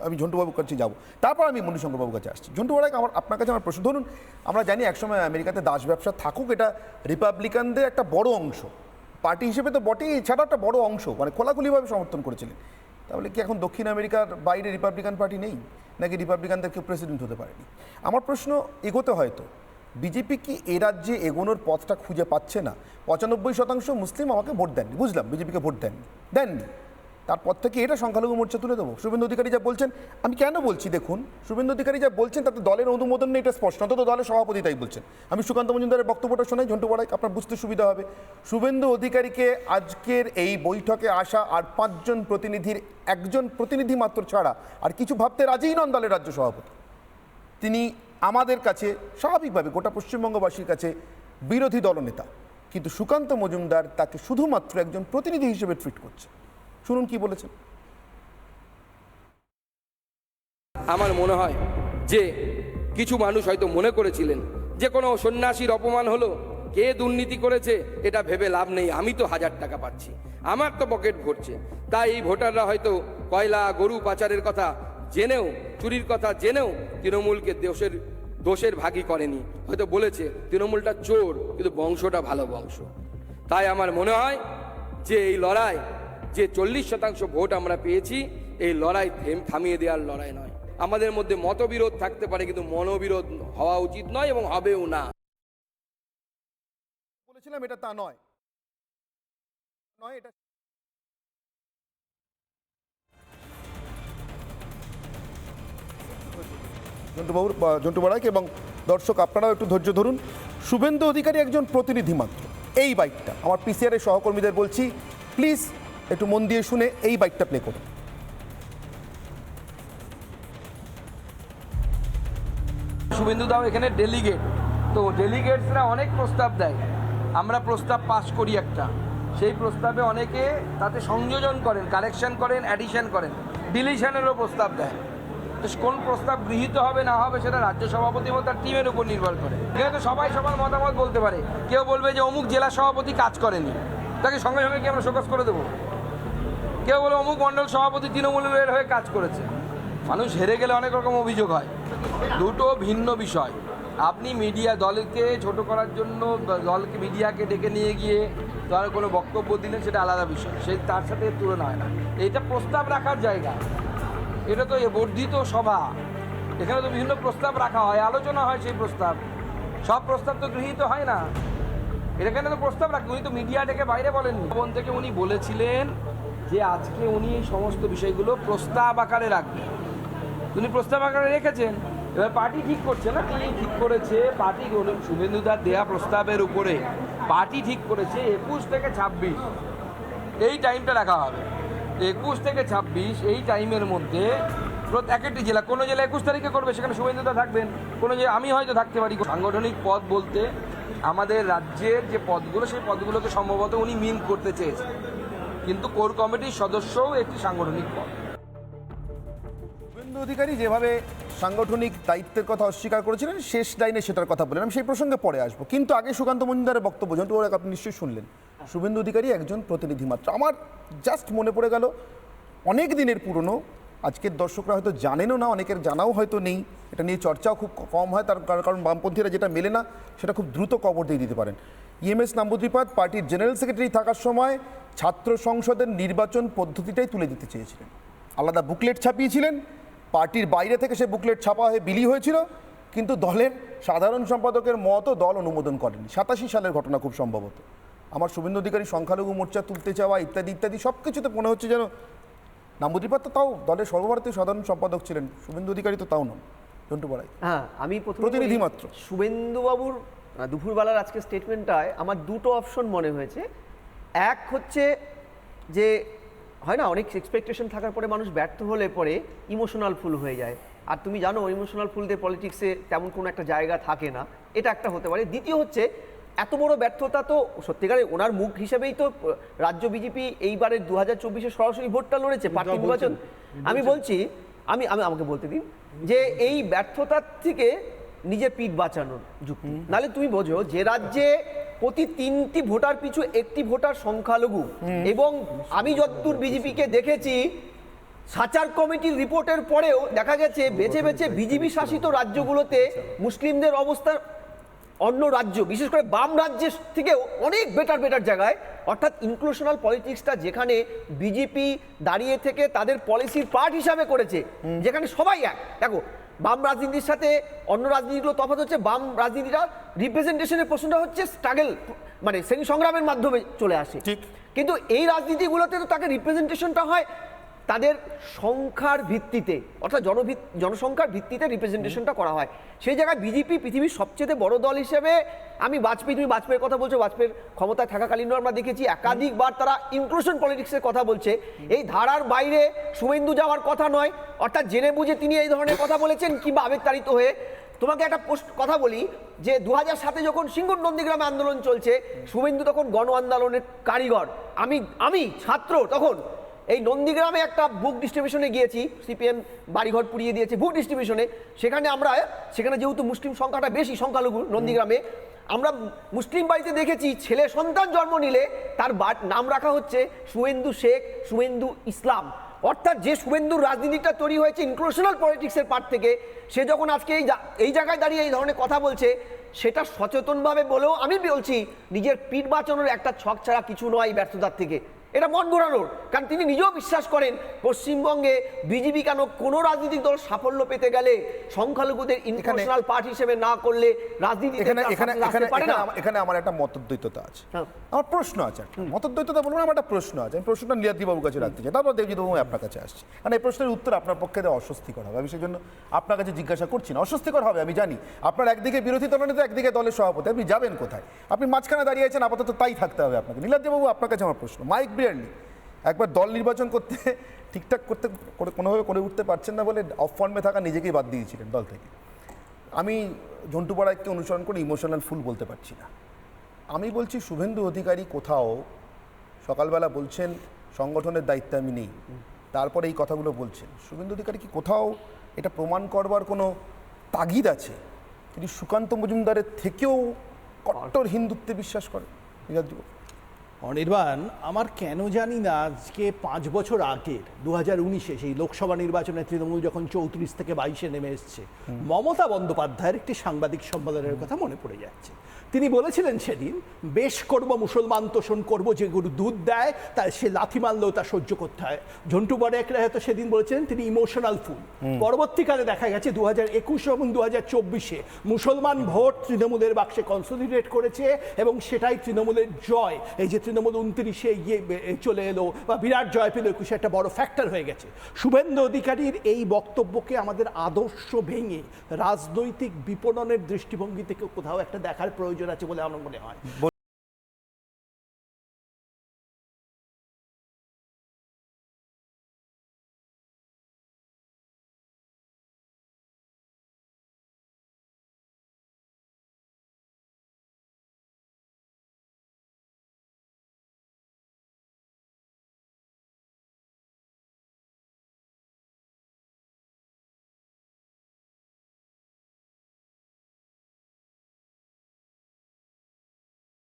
আমি ঝন্টুবাবুর কাছে যাব। তারপর আমি মণিশঙ্করবাবুর কাছে আসছি। ঝন্টু বড়াই আমার, আপনার কাছে আমার প্রশ্ন, ধরুন আমরা জানি একসময় আমেরিকাতে দাস ব্যবসা থাকুক, এটা রিপাবলিকানদের একটা বড় অংশ। পার্টি হিসেবে তো বটেই, এছাড়াও একটা বড় অংশ মানে খোলাখুলিভাবে সমর্থন করেছিলেন। তাহলে কি এখন দক্ষিণ আমেরিকার বাইরে রিপাবলিকান পার্টি নেই? নাকি রিপাবলিকানদের কেউ প্রেসিডেন্ট হতে পারেনি? আমার প্রশ্ন, এগোতে হয়তো। বিজেপি কি এ রাজ্যে এগোনোর পথটা খুঁজে পাচ্ছে না? পঁচানব্বই শতাংশ মুসলিম আমাকে ভোট দেননি, বুঝলাম, বিজেপিকে ভোট দেননি। দেননি। তারপর থেকে এটা সংখ্যালঘু মোর্চা তুলে দেবো। শুভেন্দু অধিকারী যা বলছেন, আমি কেন বলছি দেখুন, শুভেন্দু অধিকারী যা বলছেন, তাতে দলের অনুমোদন নেই, এটা স্পষ্ট। অন্তত দলের সভাপতি তাই বলছেন। আমি সুকান্ত মজুমদারের বক্তব্যটা শোনাই, ঝন্টু বড়াই, আপনার বুঝতে সুবিধা হবে। শুভেন্দু অধিকারীকে আজকের এই বৈঠকে আসা আর পাঁচজন প্রতিনিধির, একজন প্রতিনিধি মাত্র ছাড়া আর কিছু ভাবতে রাজিই নন দলের রাজ্য সভাপতি। তিনি আমাদের কাছে স্বাভাবিকভাবে গোটা পশ্চিমবঙ্গবাসীর কাছে বিরোধী দলনেতা। কিন্তু সুকান্ত মজুমদার তাকে শুধুমাত্র একজন প্রতিনিধি হিসেবে ট্রিট করছে। শুনুন কি বলেছেন। আমার মনে হয় যে কিছু মানুষ হয়তো মনে করেছিলেন যে কোনো সন্ন্যাসীর অপমান হলো, কে দুর্নীতি করেছে, এটা ভেবে লাভ নেই, আমি তো হাজার টাকা পাচ্ছি, আমার তো পকেট ভরছে। তাই এই ভোটাররা হয়তো কয়লা, গরু পাচারের কথা জেনেও, চুরির কথা জেনেও তৃণমূলকে দোষের দোষের ভাগী করেনি। হয়তো বলেছে, তৃণমূলটা চোর, কিন্তু বংশটা ভালো বংশ। তাই আমার মনে হয় যে এই লড়াই যে চল্লিশ শতাংশ ভোট আমরা পেয়েছি এই লড়াই থেম থামিয়ে দেওয়ার লড়াই নয়। আমাদের মধ্যে মতবিরোধ থাকতে পারে কিন্তু মনোবিরোধ হওয়া উচিত নয় এবং হবেও না। বলেছিলাম এটা তা নয়। নয় এটা জন্টুবাবুর জন্টু বড়াইকে এবং দর্শক আপনারাও একটু ধৈর্য ধরুন। শুভেন্দু অধিকারী একজন প্রতিনিধি মাত্র এই বাইকটা। আমার পিসিআর এর সহকর্মীদের বলছি প্লিজ একটু মন দিয়ে শুনে এই বাইকটা প্লে করুন। শুভেন্দু দাও এখানে ডেলিগেট তো ডেলিগেটসরা অনেক প্রস্তাব দেয়। আমরা প্রস্তাব পাস করি একটা। সেই প্রস্তাবে অনেকে তাতে সংযোজন করেন কারেকশন করেন অ্যাডিশন করেন। ডিলিশনেরও প্রস্তাব দেয়। তো কোন প্রস্তাব গৃহীত হবে, না হবে সেটা রাজ্য সভাপতি এবং তার টিমের উপর নির্ভর করে। এখানে তো সবাই সবার মতামত বলতে পারে। কেউ বলবে যে অমুক জেলা সভাপতি কাজ করেনি। তাকে সঙ্গে সঙ্গে কি আমরা শোকস করে দেবো? কেউ বলে অমুক মণ্ডল সভাপতি তৃণমূলের হয়ে কাজ করেছে। মানুষ হেরে গেলে অনেক রকম অভিযোগ হয়। দুটো ভিন্ন বিষয়। আপনি মিডিয়া দলকে ছোট করার জন্য দলকে মিডিয়াকে ডেকে নিয়ে গিয়ে দলের কোনো বক্তব্য দিলেন, সেটা আলাদা বিষয়। সেই তার সাথে তুলনা হয় না। এটা প্রস্তাব রাখার জায়গা। এটা তো বর্ধিত সভা। এখানে তো বিভিন্ন প্রস্তাব রাখা হয়, আলোচনা হয় সেই প্রস্তাব। সব প্রস্তাব তো গৃহীত হয় না। এখানে তো প্রস্তাব রাখি। উনি তো মিডিয়া ডেকে বাইরে বলেননি। ভবন থেকে উনি বলেছিলেন যে আজকে উনি এই সমস্ত বিষয়গুলো প্রস্তাব আকারে রাখবেন। উনি প্রস্তাব আকারে রেখেছেন, এবার পার্টি ঠিক করছে না? তিনি ঠিক করেছে, পার্টি শুভেন্দু দার দেয়া প্রস্তাবের উপরে পার্টি ঠিক করেছে একুশ থেকে ছাব্বিশ। এই টাইমটা রাখা হবে। একুশ থেকে ছাব্বিশ, এই টাইমের মধ্যে এক একটি জেলা, কোনো জেলা একুশ তারিখে করবে, সেখানে শুভেন্দুদা থাকবেন। কোনো যে আমি হয়তো থাকতে পারি। সাংগঠনিক পদ বলতে আমাদের রাজ্যের যে পদগুলো, সেই পদগুলোকে সম্ভবত উনি মিন করতে চেয়েছেন। কিন্তু কোর কমিটির সদস্যও একটি সাংগঠনিক পদ। শুভেন্দু অধিকারী যেভাবে সাংগঠনিক দায়িত্বের কথা অস্বীকার করেছিলেন, শেষ লাইনে সেটার কথা বলেন আমি সেই প্রসঙ্গে পরে আসব। কিন্তু আগে সুকান্ত মজুমদারের বক্তব্য বড়াই আপনি নিশ্চয়ই শুনলেন। শুভেন্দু অধিকারী একজন প্রতিনিধি মাত্র। আমার জাস্ট মনে পড়ে গেল, অনেক দিনের পুরনো, আজকের দর্শকরা হয়তো জানেনও না, অনেকের জানাও হয়তো নেই। এটা নিয়ে চর্চাও খুব কম হয়, তার কারণ বামপন্থীরা যেটা মেলে না, সেটা খুব দ্রুত কবর দিয়ে দিতে পারেন। ইএমএস নাম্বুদ্রিপাদ পার্টির জেনারেল সেক্রেটারি থাকার সময় ছাত্র সংসদের নির্বাচন পদ্ধতিটাই তুলে দিতে চেয়েছিলেন। আলাদা বুকলেট ছাপিয়েছিলেন পার্টির বাইরে থেকে সে বুকলেট ছাপা হয়ে বিলি হয়েছিল কিন্তু দলের সাধারণ সম্পাদকের মতো দল অনুমোদন করেনি। সাতাশি সালের ঘটনা খুব সম্ভবত। আমার শুভেন্দু অধিকারী সংখ্যালঘু মোর্চা তুলতে চাওয়া ইত্যাদি ইত্যাদি সব কিছুতে মনে হচ্ছে যেন নাম্বুদ্রিপাদ তো তাও দলের সর্বভারতীয় সাধারণ সম্পাদক ছিলেন শুভেন্দু অধিকারী তো তাও নন। জন্টু বড়াই। হ্যাঁ আমি প্রতিনিধি মাত্র। শুভেন্দুবাবুর দুপুরবেলার আজকে স্টেটমেন্টটায় আমার দুটো অপশন মনে হয়েছে। এক হচ্ছে যে হয় না অনেক এক্সপেকটেশন থাকার পরে মানুষ ব্যর্থ হলে পরে ইমোশনাল ফুল হয়ে যায়। আর তুমি জানো ইমোশনাল ফুলদের পলিটিক্সে তেমন কোনো একটা জায়গা থাকে না। এটা একটা হতে পারে। দ্বিতীয় হচ্ছে এত বড় ব্যর্থতা তো সত্যিকারে ওনার মুখ হিসেবেই তো রাজ্য বিজেপি এইবারের দু হাজার চব্বিশে সরাসরি ভোটটা লড়েছে পার্টি নির্বাচন। আমি বলছি আমি আমি আমাকে বলতে দিন যে এই ব্যর্থতার থেকে নিজের পিঠ বাঁচানোর যুক্তি। নালে তুমি বোঝো যে রাজ্যে প্রতি তিনটি ভোটার পিছু একটি ভোটার সংখ্যালঘু। এবং আমি যতদূর বিজেপিকে দেখেছি সাচার কমিটির রিপোর্টের পরেও দেখা গেছে বেছে বেছে বিজেপি শাসিত রাজ্যগুলোতে মুসলিমদের অবস্থা অন্য রাজ্য বিশেষ করে বাম রাজ্যের থেকেও অনেক বেটার বেটার জায়গায়। অর্থাৎ ইনক্লুশনাল পলিটিক্সটা যেখানে বিজেপি দাঁড়িয়ে থেকে তাদের পলিসির পার্ট হিসাবে করেছে যেখানে সবাই এক। দেখো বাম রাজনীতির সাথে অন্য রাজনীতিগুলো তফাৎ হচ্ছে বাম রাজনীতিটা রিপ্রেজেন্টেশনের প্রশ্নটা হচ্ছে স্ট্রাগল মানে শ্রেণি সংগ্রামের মাধ্যমে চলে আসে ঠিক। কিন্তু এই রাজনীতিগুলোতে তো তাকে রিপ্রেজেন্টেশনটা হয় তাদের সংখ্যার ভিত্তিতে, অর্থাৎ জনভিত, জনসংখ্যার ভিত্তিতে রিপ্রেজেন্টেশনটা করা হয়। সেই জায়গায় বিজেপি পৃথিবীর সবচেয়ে বড় দল হিসেবে, আমি বাজপেয়ী, তুমি বাজপেয়ীর কথা বলছো, বাজপেয়ীর ক্ষমতায় থাকাকালীনও আমরা দেখেছি, একাধিকবার তারা ইনক্লুশন পলিটিক্সের কথা বলছে। এই ধারার বাইরে শুভেন্দু যাওয়ার কথা নয়, অর্থাৎ জেনে বুঝে তিনি এই ধরনের কথা বলেছেন, কিংবা আবেগতাড়িত হয়ে। তোমাকে একটা পোস্ট কথা বলি, যে দু হাজার সাতে যখন সিঙ্গুর নন্দীগ্রামে আন্দোলন চলছে শুভেন্দু তখন গণ আন্দোলনের কারিগর। আমি আমি ছাত্র তখন। এই নন্দীগ্রামে একটা বুক ডিস্ট্রিবিউশনে গিয়েছি সিপিএম বাড়িঘর পুড়িয়ে দিয়েছে বুক ডিস্ট্রিবিউশনে সেখানে আমরা, সেখানে যেহেতু মুসলিম সংখ্যাটা বেশি, সংখ্যালঘু নন্দীগ্রামে, আমরা মুসলিম বাড়িতে দেখেছি, ছেলে সন্তান জন্ম নিলে তার নাম রাখা হচ্ছে শুভেন্দু শেখ শুভেন্দু ইসলাম। অর্থাৎ যে শুভেন্দুর রাজনীতিটা তৈরি হয়েছে ইনক্লুশনাল পলিটিক্সের পার্ট থেকে, সে যখন আজকে এই এই জায়গায় দাঁড়িয়ে এই ধরনের কথা বলছে, সেটা সচেতনভাবে বলেও আমি বলছি, নিজের পিঠ বাঁচানোর একটা ছক ছাড়া কিছু নয় ব্যর্থতার থেকে। এটা মন ঘোরানোর। কারণ তিনি নিজেও বিশ্বাস করেন পশ্চিমবঙ্গে বিজেপি কেন কোনো রাজনৈতিক দল সাফল্য পেতে গেলে সংখ্যালঘুদের ইন্টারন্যাশনাল পার্ট হিসেবে না করলে রাজনীতি এখানে এখানে আমার- একটা মতদ্বৈততা আছে। হ্যাঁ। আমার প্রশ্ন আছে মতদ্বৈততা বলব আমার একটা প্রশ্ন আছে। আমি প্রশ্নটা নীলাদ্রি বাবুর কাছে রাখতে চাই। তারপর দেবজিৎ বাবু আপনার কাছে আসছি। কারণ এই প্রশ্নের উত্তর আপনার পক্ষে দেওয়া অস্বস্তিকর হবে। আমি সেই জন্য আপনার কাছে জিজ্ঞাসা করছি না। অস্বস্তিকর হবে আমি জানি। আপনার একদিকে বিরোধী দলনেতা একদিকে দলের সভাপতি। আপনি যাবেন কোথায়? আপনি মাঝখানে দাঁড়িয়ে আছেন আপাতত তাই থাকতে হবে আপনাকে। নীলাদ্রি বাবু আপনার কাছে আমার প্রশ্ন। মাইক বিয়ারলি একবার দল নির্বাচন করতে, ঠিকঠাক করতে, করে, কোনোভাবে করে উঠতে পারছেন না বলে অফ ফর্মে থাকা নিজেকেই বাদ দিয়েছিলেন দল থেকে। আমি ঝন্টু অনুসরণ করে ইমোশনাল ফুল বলতে পারছি না। আমি বলছি, শুভেন্দু অধিকারী কোথাও সকালবেলা বলছেন, সংগঠনের দায়িত্বে আমি নেই। তারপরে এই কথাগুলো বলছেন। শুভেন্দু অধিকারী কি কোথাও এটা প্রমাণ করবার কোনো তাগিদ আছে? তিনি সুকান্ত মজুমদারের থেকেও কট্টর হিন্দুত্বে বিশ্বাস করেন? অনির্বাণ আমার কেন জানি না আজকে পাঁচ বছর আগের দু হাজার উনিশে সেই লোকসভা নির্বাচনে তৃণমূল যখন চৌত্রিশ থেকে বাইশে নেমে এসছে মমতা বন্দ্যোপাধ্যায়ের একটি সাংবাদিক সম্মেলনের কথা মনে পড়ে যাচ্ছে। তিনি বলেছিলেন সেদিন বেশ করব মুসলমান তোষণ করব যে গরু দুধ দেয় তাই সে লাথি মারলেও তা সহ্য করতে হয়। ঝন্টু বড়েকরা হয়তো সেদিন বলেছিলেন তিনি ইমোশনাল ফুল পরবর্তীকালে দেখা গেছে দু হাজার একুশ এবং দু হাজার চব্বিশে মুসলমান ভোট তৃণমূলের বাক্সে কনসলিডেট করেছে এবং সেটাই তৃণমূলের জয়। এই যে তৃণমূল উনত্রিশে গিয়ে চলে এলো বা বিরাট জয় পেল একুশে একটা বড় ফ্যাক্টর হয়ে গেছে। শুভেন্দু অধিকারীর এই বক্তব্যকে আমাদের আদর্শ ভেঙে রাজনৈতিক বিপণনের দৃষ্টিভঙ্গি থেকে কোথাও একটা দেখার প্রয়োজন আছে বলে আমার মনে হয়।